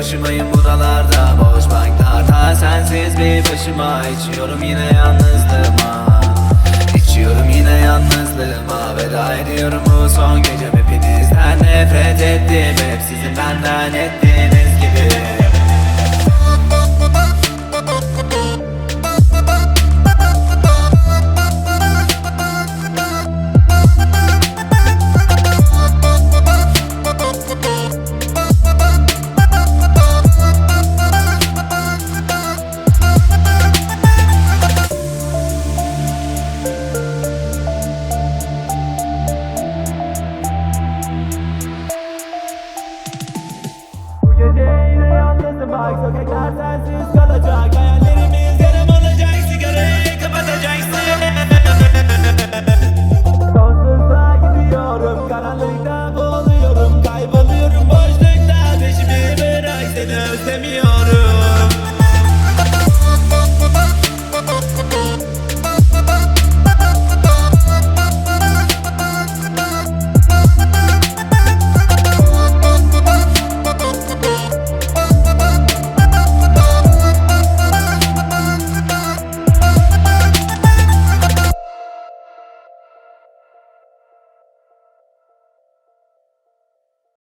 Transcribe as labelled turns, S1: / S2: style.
S1: başımayım buralarda Boş banklarda sensiz bir başıma İçiyorum yine yalnızlığıma. İçiyorum yine yalnızlığıma Veda ediyorum bu son gecem. Hepinizden nefret ettim Hep sizin benden ettiğiniz Vay köpekler sensiz kalacak Hayallerimiz yarım olacak Sigarayı kapatacaksın Sonsuzluğa gidiyorum Karanlıkta boğuluyorum Kayboluyorum boşlukta Peşimi bırak seni özlemiyorum